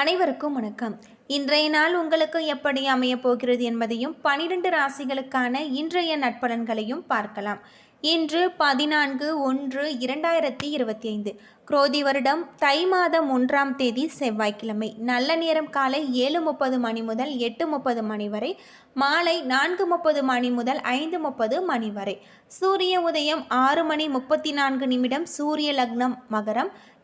அனைவருக்கும் வணக்கம். இன்றைய நாள் உங்களுக்கு எப்படி அமையப் போகிறது என்பதையும் பனிரெண்டு ராசிகளுக்கான இன்றைய நட்பலன்களையும் பார்க்கலாம். இன்று பதினான்கு ஒன்று இரண்டாயிரத்தி இருபத்தி ஐந்து. குரோதி வருடம் தை மாதம் ஒன்றாம் தேதி செவ்வாய்க்கிழமை. நல்ல நேரம் காலை ஏழு முப்பது மணி முதல் எட்டு முப்பது மணி வரை மாலை நான்கு முப்பது மணி முதல் ஐந்து முப்பது மணி வரை. சூரிய உதயம் ஆறு மணி முப்பத்தி நான்கு நிமிடம் சூரிய லக்னம் மகரம்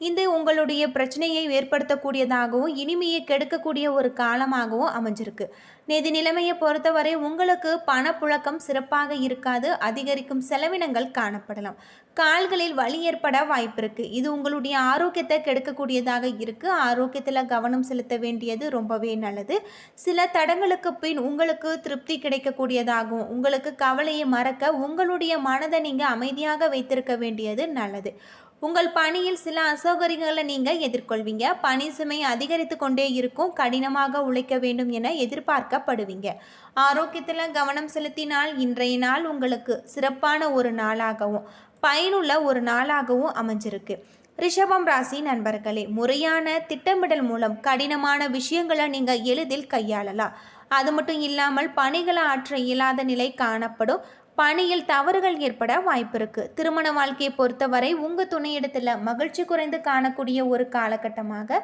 இது உங்களுடைய பிரச்சனையை ஏற்படுத்தக்கூடியதாகவும் இனிமையை கெடுக்கக்கூடிய ஒரு காலமாகவும் அமைஞ்சிருக்கு. நிதி நிலைமையை பொறுத்தவரை உங்களுக்கு பணப்புழக்கம் சிறப்பாக இருக்காது அதிகரிக்கும் செலவினங்கள் காணப்படலாம். கால்களில் வலி ஏற்பட வாய்ப்பு இது உங்களுடைய ஆரோக்கியத்தை கெடுக்கக்கூடியதாக இருக்கு. ஆரோக்கியத்தில் கவனம் செலுத்த வேண்டியது ரொம்பவே நல்லது. சில தடங்களுக்கு பின் உங்களுக்கு திருப்தி கிடைக்கக்கூடியதாகும் உங்களுக்கு கவலையை மறக்க உங்களுடைய மனதை நீங்கள் அமைதியாக வைத்திருக்க வேண்டியது நல்லது. உங்கள் பணியில் சில அசௌகரியங்களை நீங்கள் எதிர்கொள்வீங்க. பணி சுமை அதிகரித்து கொண்டே இருக்கும். கடினமாக உழைக்க வேண்டும் என எதிர்பார்க்கப்படுவீங்க. ஆரோக்கியத்தில் கவனம் செலுத்தினால் இன்றைய நாள் உங்களுக்கு சிறப்பான ஒரு நாளாகவும் பயனுள்ள ஒரு நாளாகவும் அமைஞ்சிருக்கு. ரிஷபம் ராசி நண்பர்களே முறையான திட்டமிடல் மூலம் கடினமான விஷயங்களை நீங்கள் எளிதில் கையாளலாம். அது மட்டும் இல்லாமல் பணிகளை ஆற்ற இயலாத நிலை காணப்படும். பணியில் தவறுகள் ஏற்பட வாய்ப்பு இருக்கு. திருமண வாழ்க்கையை பொறுத்தவரை உங்க துணையிடத்துல மகிழ்ச்சி குறைந்து காணக்கூடிய ஒரு காலகட்டமாக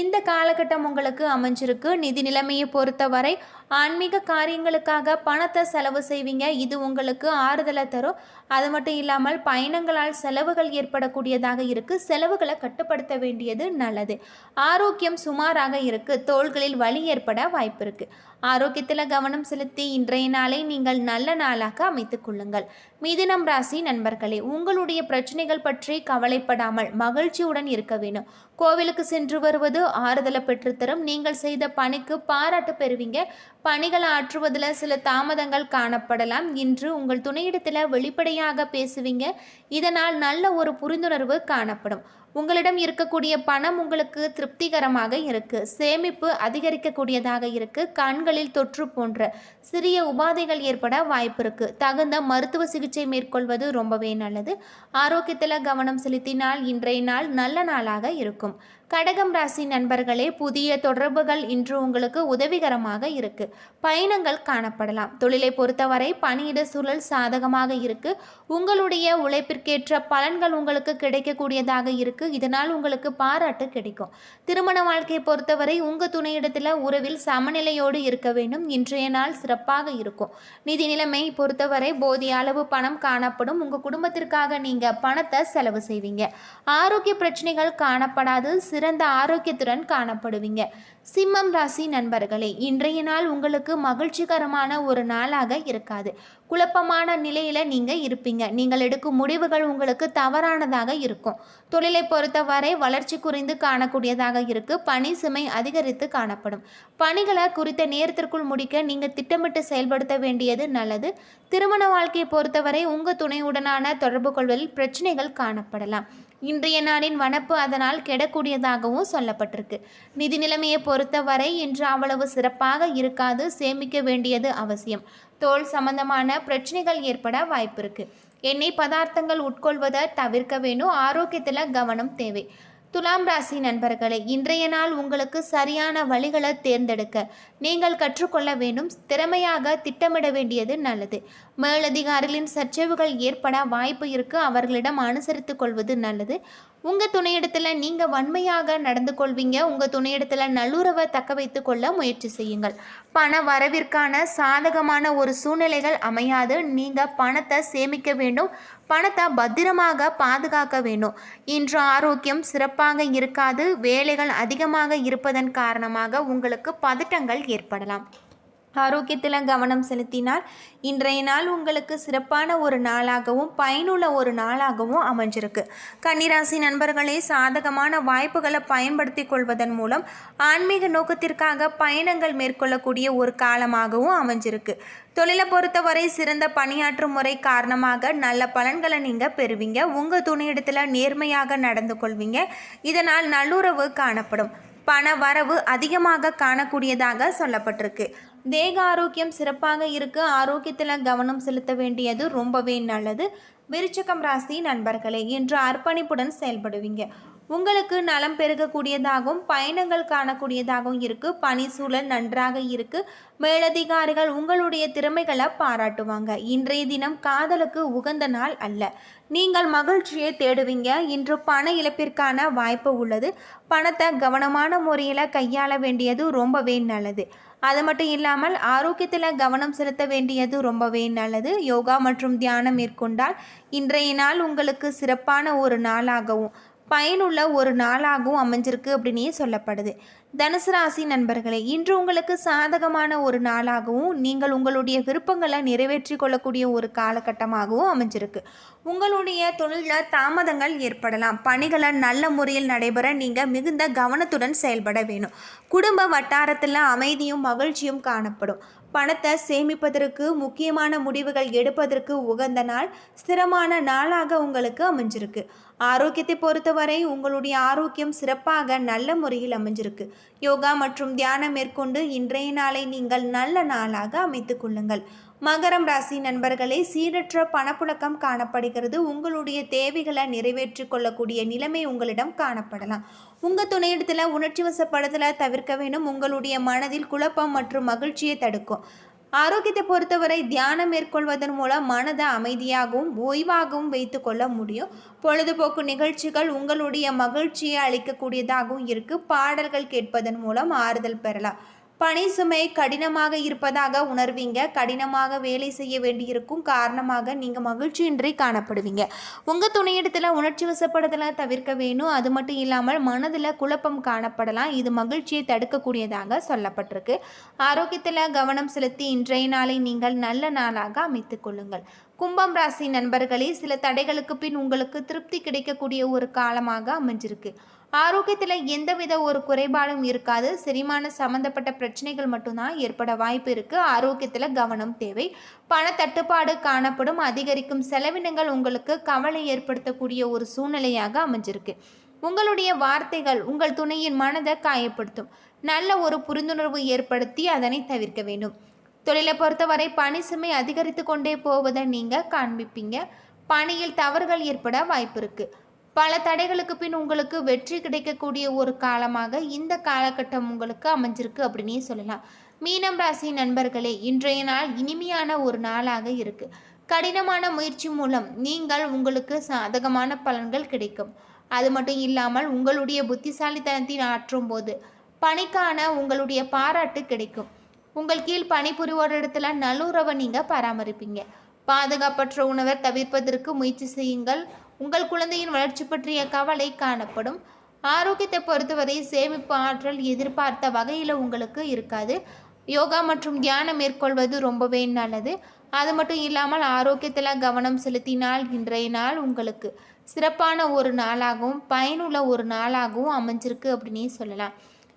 இந்த காலகட்டம் உங்களுக்கு அமைஞ்சிருக்கு. நிதி நிலைமையை பொறுத்தவரை ஆன்மீக காரியங்களுக்காக பணத்தை செலவு செய்வீங்க. இது உங்களுக்கு ஆறுதலை தரும். அது மட்டும் இல்லாமல் பயணங்களால் செலவுகள் ஏற்படக்கூடியதாக இருக்கு. செலவுகளை கட்டுப்படுத்த வேண்டியது நல்லது. ஆரோக்கியம் சுமாராக இருக்கு. தோள்களில் வலி ஏற்பட வாய்ப்பு இருக்கு. ஆரோக்கியத்தில் கவனம் செலுத்தி இன்றைய நாளை நீங்கள் நல்ல நாளாக அமைத்து கொள்ளுங்கள். மிதுனம் ராசி நண்பர்களே உங்களுடைய பிரச்சனைகள் பற்றி கவலைப்படாமல் மகிழ்ச்சியுடன் இருக்க வேண்டும். கோவிலுக்கு சென்று வருவது ஆறுதலை பெற்றுத்தரும் நீங்கள் செய்த பணிக்கு பாராட்டு பெறுவீங்க. பணிகளை ஆற்றுவதில் சில தாமதங்கள் காணப்படலாம். இன்று உங்கள் துணையிடத்தில் வெளிப்படையாக பேசுவீங்க. இதனால் நல்ல ஒரு புரிந்துணர்வு காணப்படும். உங்களிடம் இருக்கக்கூடிய பணம் உங்களுக்கு திருப்திகரமாக இருக்குது சேமிப்பு அதிகரிக்கக்கூடியதாக இருக்குது கண்களில் தொற்று போன்ற சிறிய உபாதைகள் ஏற்பட வாய்ப்பு இருக்குது தகுந்த மருத்துவ சிகிச்சை மேற்கொள்வது ரொம்பவே நல்லது. ஆரோக்கியத்தில் கவனம் செலுத்தினால் இன்றைய நாள் நல்ல நாளாக இருக்கும். இருக்கும் கடகம் ராசி நண்பர்களே புதிய தொடர்புகள் இன்று உங்களுக்கு உதவிகரமாக இருக்கு. பயணங்கள் காணப்படலாம். தொழிலை பொறுத்தவரை பணியிட சூழல் சாதகமாக இருக்கு. உங்களுடைய உழைப்பிற்கேற்ற பலன்கள் உங்களுக்கு கிடைக்கக்கூடியதாக இருக்கு. இதனால் உங்களுக்கு பாராட்டு கிடைக்கும். திருமண வாழ்க்கையை பொறுத்தவரை உங்க துணையிடத்தில் உறவில் சமநிலையோடு இருக்க வேண்டும். இன்றைய நாள் சிறப்பாக இருக்கும். நிதி நிலைமை பொறுத்தவரை போதிய அளவு பணம் காணப்படும். உங்க குடும்பத்திற்காக நீங்க பணத்தை செலவு செய்வீங்க. ஆரோக்கிய பிரச்சனைகள் காணப்படாது. சிறு சிறந்த ஆரோக்கியத்துடன் காணப்படுவீங்க. சிம்மம் ராசி நண்பர்களே இன்றைய நாள் உங்களுக்கு மகிழ்ச்சிகரமான ஒரு நாளாக இருக்காது. குழப்பமான நிலையில் நீங்கள் இருப்பீங்க. நீங்கள் எடுக்கும் முடிவுகள் உங்களுக்கு தவறானதாக இருக்கும். தொழிலை பொறுத்தவரை வளர்ச்சி குறைந்து காணக்கூடியதாக இருக்கு. பணி சுமை அதிகரித்து காணப்படும். பணிகளை குறித்த நேரத்திற்குள் முடிக்க நீங்கள் திட்டமிட்டு செயல்படுத்த வேண்டியது நல்லது. திருமண வாழ்க்கையை பொறுத்தவரை உங்கள் துணையுடனான தொடர்பு கொள்வதில் பிரச்சனைகள் காணப்படலாம். இன்றைய நாளின் வனப்பு அதனால் கெடக்கூடியதாகவும் சொல்லப்பட்டிருக்கு. நிதி நிலைமையை பொறுத்தவரை இன்று அவ்வளவு சிறப்பாக இருக்காது சேமிக்க வேண்டியது அவசியம். தோல் சம்பந்தமான பிரச்சனைகள் ஏற்பட வாய்ப்பு இருக்கு எண்ணெய் பதார்த்தங்கள் உட்கொள்வதை தவிர்க்க வேண்டும் ஆரோக்கியத்தில் கவனம் தேவை. துலாம் ராசி நண்பர்களே இன்றைய நாள் உங்களுக்கு சரியான வழிகளை தேர்ந்தெடுக்க நீங்கள் கற்றுக்கொள்ள வேண்டும். திறமையாக திட்டமிட வேண்டியது நல்லது. மேலதிகாரிகளின் சர்ச்சைவுகள் ஏற்பட வாய்ப்பு இருக்கு. அவர்களிடம் அனுசரித்து கொள்வது நல்லது. உங்கள் துணையிடத்தில் நீங்கள் வன்மையாக நடந்து கொள்வீங்க. உங்கள் துணையிடத்தில் நல்லுறவை தக்க வைத்து கொள்ள முயற்சி செய்யுங்கள். பண வரவிற்கான சாதகமான ஒரு சூழ்நிலைகள் அமையாது. நீங்கள் பணத்தை சேமிக்க வேண்டும். பணத்தை பத்திரமாக பாதுகாக்க வேண்டும். இன்று ஆரோக்கியம் சிறப்பாக இருக்காது. வேலைகள் அதிகமாக இருப்பதன் காரணமாக உங்களுக்கு பதட்டங்கள் ஏற்படலாம். ஆரோக்கியத்தில் கவனம் செலுத்தினால் இன்றைய நாள் உங்களுக்கு சிறப்பான ஒரு நாளாகவும் பயனுள்ள ஒரு நாளாகவும் அமைஞ்சிருக்கு. கன்னிராசி நண்பர்களே சாதகமான வாய்ப்புகளை பயன்படுத்தி கொள்வதன் மூலம் ஆன்மீக நோக்கத்திற்காக பயணங்கள் மேற்கொள்ளக்கூடிய ஒரு காலமாகவும் அமைஞ்சிருக்கு. தொழிலை பொறுத்தவரை சிறந்த பணியாற்றும் முறை காரணமாக நல்ல பலன்களை நீங்கள் பெறுவீங்க. உங்கள் துணையிடத்தில் நேர்மையாக நடந்து கொள்வீங்க. இதனால் நல்லுறவு காணப்படும். பண வரவு அதிகமாக காணக்கூடியதாக சொல்லப்பட்டிருக்கு. தேக ஆரோக்கியம் சிறப்பாக இருக்க. ஆரோக்கியத்தில் கவனம் செலுத்த வேண்டியது ரொம்பவே நல்லது. விருச்சகம் ராசி நண்பர்களே என்று அர்ப்பணிப்புடன் செயல்படுவீங்க. உங்களுக்கு நலம் பெருகக்கூடியதாகவும் பயணங்கள் காணக்கூடியதாகவும் இருக்குது பணி சூழல் நன்றாக இருக்கு. மேலதிகாரிகள் உங்களுடைய திறமைகளை பாராட்டுவாங்க. இன்றைய தினம் காதலுக்கு உகந்த நாள் அல்ல. நீங்கள் மகிழ்ச்சியை தேடுவீங்க. இன்று பண இழப்பிற்கான வாய்ப்பு உள்ளது. பணத்தை கவனமான முறையில் கையாள வேண்டியது ரொம்பவே நல்லது. அது மட்டும் இல்லாமல் ஆரோக்கியத்தில் கவனம் செலுத்த வேண்டியது ரொம்பவே நல்லது. யோகா மற்றும் தியானம் மேற்கொண்டால் இன்றைய நாள் உங்களுக்கு சிறப்பான ஒரு நாளாகவும் பயனுள்ள ஒரு நாளாகவும் அமைஞ்சிருக்கு அப்படின்னே சொல்லப்படுது. தனுசு ராசி நண்பர்களே இன்று உங்களுக்கு சாதகமான ஒரு நாளாகவும் நீங்கள் உங்களுடைய விருப்பங்களை நிறைவேற்றி கொள்ளக்கூடிய ஒரு காலகட்டமாகவும் அமைஞ்சிருக்கு. உங்களுடைய தொழிலில் தாமதங்கள் ஏற்படலாம். பணிகளை நல்ல முறையில் நடைபெற நீங்கள் மிகுந்த கவனத்துடன் செயல்பட வேணும். குடும்ப வட்டாரத்தில் அமைதியும் மகிழ்ச்சியும் காணப்படும். பணத்தை சேமிப்பதற்கு முக்கியமான முடிவுகள் எடுப்பதற்கு உகந்த நாள் ஸ்திரமான நாளாக உங்களுக்கு அமைஞ்சிருக்கு. ஆரோக்கியத்தை பொறுத்தவரை உங்களுடைய ஆரோக்கியம் சிறப்பாக நல்ல முறையில் அமைஞ்சிருக்கு. யோகா மற்றும் தியானம் மேற்கொண்டு இன்றைய நாளை நீங்கள் நல்ல நாளாக அமைத்து கொள்ளுங்கள். மகரம் ராசி நண்பர்களே சீரற்ற பணப்புழக்கம் காணப்படுகிறது. உங்களுடைய தேவைகளை நிறைவேற்றி கொள்ளக்கூடிய நிலைமை உங்களிடம் காணப்படலாம். உங்கள் துணையிடத்தில் உணர்ச்சி வசப்படுதலை தவிர்க்க வேண்டும். உங்களுடைய மனதில் குழப்பம் மற்றும் மகிழ்ச்சியை தடுக்கும். ஆரோக்கியத்தை பொறுத்தவரை தியானம் மேற்கொள்வதன் மூலம் மனதை அமைதியாகவும் ஓய்வாகவும் வைத்து கொள்ள முடியும். பொழுதுபோக்கு நிகழ்ச்சிகள் உங்களுடைய மகிழ்ச்சியை அளிக்கக்கூடியதாகவும் இருக்குது பாடல்கள் கேட்பதன் மூலம் ஆறுதல் பெறலாம். பணி சுமை கடினமாக இருப்பதாக உணர்வீங்க. கடினமாக வேலை செய்ய வேண்டியிருக்கும் காரணமாக நீங்கள் மகிழ்ச்சியின்றி காணப்படுவீங்க. உங்கள் துணையிடத்தில் உணர்ச்சி வசப்படுதலாக தவிர்க்க வேணும். அது மட்டும் இல்லாமல் மனதில் குழப்பம் காணப்படலாம். இது மகிழ்ச்சியை தடுக்கக்கூடியதாக சொல்லப்பட்டிருக்கு. ஆரோக்கியத்தில் கவனம் செலுத்தி இன்றைய நாளை நீங்கள் நல்ல நாளாக அமைத்துக் கொள்ளுங்கள். கும்பம் ராசி நண்பர்களே சில தடைகளுக்கு பின் உங்களுக்கு திருப்தி கிடைக்கக்கூடிய ஒரு காலமாக அமைஞ்சிருக்கு. ஆரோக்கியத்தில் எந்தவித ஒரு குறைபாடும் இருக்காது. செரிமான சம்மந்தப்பட்ட பிரச்சனைகள் மட்டும்தான் ஏற்பட வாய்ப்பு இருக்குது ஆரோக்கியத்தில் கவனம் தேவை. பணத்தட்டுப்பாடு காணப்படும். அதிகரிக்கும் செலவினங்கள் உங்களுக்கு கவலை ஏற்படுத்தக்கூடிய ஒரு சூழ்நிலையாக அமைஞ்சிருக்கு. உங்களுடைய வார்த்தைகள் உங்கள் துணையின் மனதை காயப்படுத்தும். நல்ல ஒரு புரிந்துணர்வு ஏற்படுத்தி அதனை தவிர்க்க வேண்டும். தொழிலை பொறுத்தவரை பணி சுமை அதிகரித்து கொண்டே போவதை நீங்கள் காண்பிப்பீங்க. பணியில் தவறுகள் ஏற்பட வாய்ப்பு இருக்குது பல தடைகளுக்கு பின் உங்களுக்கு வெற்றி கிடைக்கக்கூடிய ஒரு காலமாக இந்த காலகட்டம் உங்களுக்கு அமைஞ்சிருக்கு அப்படின்னே சொல்லலாம். மீனம் ராசி நண்பர்களே இன்றைய நாள் இனிமையான ஒரு நாளாக இருக்கு. கடினமான முயற்சி மூலம் நீங்கள் உங்களுக்கு சாதகமான பலன்கள் கிடைக்கும். அது மட்டும் இல்லாமல் உங்களுடைய புத்திசாலித்தனத்தின் ஆற்றும் போது பணிக்கான உங்களுடைய பாராட்டு கிடைக்கும். உங்கள் கீழ் பணிபுரிவோர் இடத்துல நல்லுறவை நீங்கள் பராமரிப்பீங்க. பாதுகாப்பற்ற உணவை தவிர்ப்பதற்கு முயற்சி செய்யுங்கள். உங்கள் குழந்தையின் வளர்ச்சி பற்றிய கவலை காணப்படும். ஆரோக்கியத்தை பொறுத்தவரை சேமிப்பு ஆற்றல் எதிர்பார்த்த வகையில் உங்களுக்கு இருக்காது. யோகா மற்றும் தியானம் மேற்கொள்வது ரொம்பவே நல்லது. அது மட்டும் இல்லாமல் ஆரோக்கியத்தில் கவனம் செலுத்தினால் இன்றைய நாள் உங்களுக்கு சிறப்பான ஒரு நாளாகவும் பயனுள்ள ஒரு நாளாகவும் அமைஞ்சிருக்கு அப்படின்னே சொல்லலாம்.